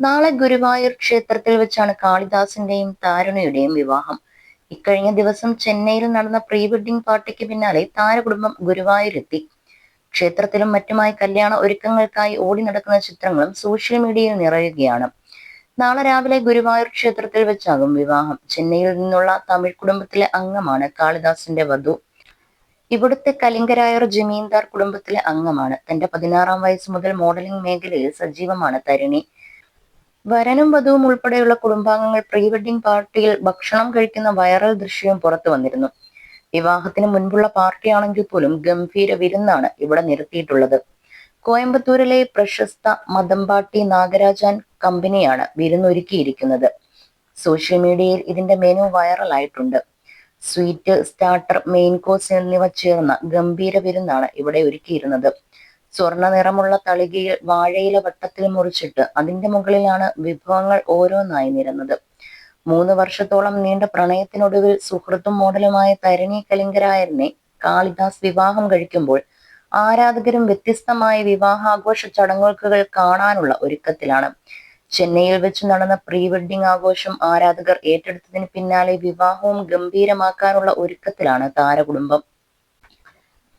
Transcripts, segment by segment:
നാളെ ഗുരുവായൂർ ക്ഷേത്രത്തിൽ വെച്ചാണ് കാളിദാസിന്റെയും താരുണയുടെയും വിവാഹം. ഇക്കഴിഞ്ഞ ദിവസം ചെന്നൈയിൽ നടന്ന പ്രീ വെഡിംഗ് പാർട്ടിക്ക് പിന്നാലെ താരകുടുംബം ഗുരുവായൂരെത്തി. ക്ഷേത്രത്തിലും മറ്റുമായി കല്യാണ ഒരുക്കങ്ങൾക്കായി ഓടി നടക്കുന്ന ചിത്രങ്ങളും സോഷ്യൽ മീഡിയയിൽ നിറയുകയാണ്. നാളെ രാവിലെ ഗുരുവായൂർ ക്ഷേത്രത്തിൽ വെച്ചാകും വിവാഹം. ചെന്നൈയിൽ നിന്നുള്ള തമിഴ് കുടുംബത്തിലെ അംഗമാണ് കാളിദാസിന്റെ വധു. ഇവിടുത്തെ കലിംഗരായർ ജമീന്ദാർ കുടുംബത്തിലെ അംഗമാണ്. തന്റെ പതിനാറാം വയസ്സ് മുതൽ മോഡലിംഗ് മേഖലയിൽ സജീവമാണ് തരുണി. വരനും വധുവും ഉൾപ്പെടെയുള്ള കുടുംബാംഗങ്ങൾ പ്രീ വെഡിംഗ് പാർട്ടിയിൽ ഭക്ഷണം കഴിക്കുന്ന വൈറൽ ദൃശ്യവും പുറത്തു വന്നിരുന്നു. വിവാഹത്തിന് മുൻപുള്ള പാർട്ടിയാണെങ്കിൽ പോലും ഗംഭീര വിരുന്നാണ് ഇവിടെ നിരത്തിയിട്ടുള്ളത്. കോയമ്പത്തൂരിലെ പ്രശസ്ത മദമ്പാട്ടി നാഗരാജാൻ കമ്പനിയാണ് വിരുന്നൊരുക്കിയിരിക്കുന്നത്. സോഷ്യൽ മീഡിയയിൽ ഇതിന്റെ മെനു വൈറലായിട്ടുണ്ട്. സ്വീറ്റ് സ്റ്റാർട്ടർ മെയിൻ കോഴ്സ് എന്നിവ ചേർന്ന ഗംഭീര വിരുന്നാണ് ഇവിടെ ഒരുക്കിയിരുന്നത്. സ്വർണ നിറമുള്ള തളികയിൽ വാഴയില വട്ടത്തിൽ മുറിച്ചിട്ട് അതിന്റെ മുകളിലാണ് വിഭവങ്ങൾ ഓരോന്നായി നിരന്നത്. മൂന്ന് വർഷത്തോളം നീണ്ട പ്രണയത്തിനൊടുവിൽ സുഹൃത്തും മോഡലുമായ തരണി കലിംഗരായരനെ കാളിദാസ് വിവാഹം കഴിക്കുമ്പോൾ ആരാധകരും വ്യത്യസ്തമായ വിവാഹാഘോഷ ചടങ്ങുകൾ കാണാനുള്ള ഒരുക്കത്തിലാണ്. ചെന്നൈയിൽ വെച്ച് നടന്ന പ്രീ വെഡിംഗ് ആഘോഷം ആരാധകർ ഏറ്റെടുത്തതിന് പിന്നാലെ വിവാഹവും ഗംഭീരമാക്കാനുള്ള ഒരുക്കത്തിലാണ് താരകുടുംബം.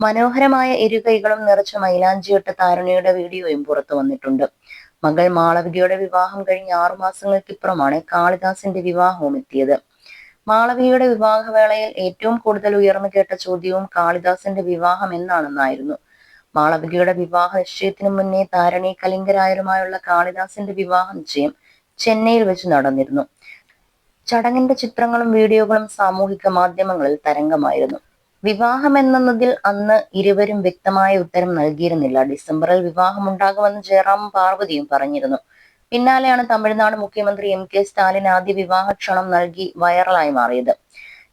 മനോഹരമായ ഇരുകൈകളും നിറച്ച മൈലാഞ്ചിയിട്ട് താരുണിയുടെ വീഡിയോയും പുറത്തു വന്നിട്ടുണ്ട്. മകൾ മാളവികയുടെ വിവാഹം കഴിഞ്ഞ ആറു മാസങ്ങൾക്കിപ്പുറമാണ് കാളിദാസിന്റെ വിവാഹവും എത്തിയത്. മാളവികയുടെ വിവാഹവേളയിൽ ഏറ്റവും കൂടുതൽ ഉയർന്നു കേട്ട ചോദ്യവും കാളിദാസിന്റെ വിവാഹം എന്നാണെന്നായിരുന്നു. മാളവികയുടെ വിവാഹ നിശ്ചയത്തിനു മുന്നേ താരണി കലിംഗരായരുമായുള്ള കാളിദാസിന്റെ വിവാഹ നിശ്ചയം ചെന്നൈയിൽ വെച്ച് നടന്നിരുന്നു. ചടങ്ങിന്റെ ചിത്രങ്ങളും വീഡിയോകളും സാമൂഹിക മാധ്യമങ്ങളിൽ തരംഗമായിരുന്നു. വിവാഹം എന്നതിൽ അന്ന് ഇരുവരും വ്യക്തമായ ഉത്തരം നൽകിയിരുന്നില്ല. ഡിസംബറിൽ വിവാഹം ഉണ്ടാകുമെന്ന് ജയറാമും പാർവതിയും പറഞ്ഞിരുന്നു. പിന്നാലെയാണ് തമിഴ്നാട് മുഖ്യമന്ത്രി എം കെ സ്റ്റാലിൻ ആദ്യ വിവാഹ ക്ഷണം നൽകി വൈറലായി മാറിയത്.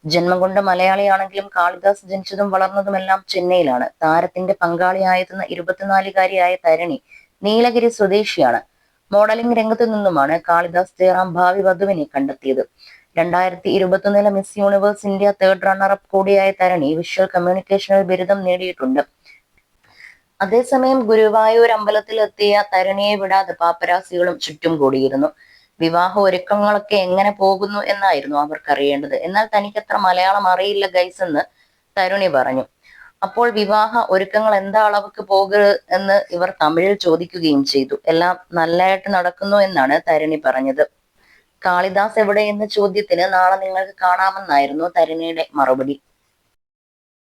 ജന്മം കൊണ്ട് മലയാളിയാണെങ്കിലും കാളിദാസ് ജനിച്ചതും വളർന്നതുമെല്ലാം ചെന്നൈയിലാണ്. താരത്തിന്റെ പങ്കാളിയായെത്തുന്ന ഇരുപത്തിനാലുകാരിയായ തരണി നീലഗിരി സ്വദേശിയാണ്. മോഡലിംഗ് രംഗത്തു നിന്നുമാണ് കാളിദാസ് ജയറാം ഭാവി വധുവിനെ കണ്ടെത്തിയത്. രണ്ടായിരത്തി ഇരുപത്തൊന്നിലെ miss universe India third runner up കൂടിയായ തരണി വിഷ്വൽ കമ്മ്യൂണിക്കേഷനിൽ ബിരുദം നേടിയിട്ടുണ്ട്. അതേസമയം ഗുരുവായൂർ അമ്പലത്തിൽ എത്തിയ തരുണിയെ വിടാതെ പാപ്പരാസികളും ചുറ്റും കൂടിയിരുന്നു. വിവാഹ ഒരുക്കങ്ങളൊക്കെ എങ്ങനെ പോകുന്നു എന്നായിരുന്നു അവർക്ക് അറിയേണ്ടത് എന്നാൽ തനിക്കത്ര മലയാളം അറിയില്ല ഗൈസ് എന്ന് തരുണി പറഞ്ഞു. അപ്പോൾ വിവാഹ ഒരുക്കങ്ങൾ എന്താ അളവക്ക് പോകരുത് എന്ന് ഇവർ തമിഴിൽ ചോദിക്കുകയും ചെയ്തു. എല്ലാം നല്ലതായിട്ട് നടക്കുന്നു എന്നാണ് തരുണി പറഞ്ഞത്. കാളിദാസ് എവിടെ എന്ന ചോദ്യത്തിന് നാളെ നിങ്ങൾക്ക് കാണാമെന്നായിരുന്നു തരുണിയുടെ മറുപടി.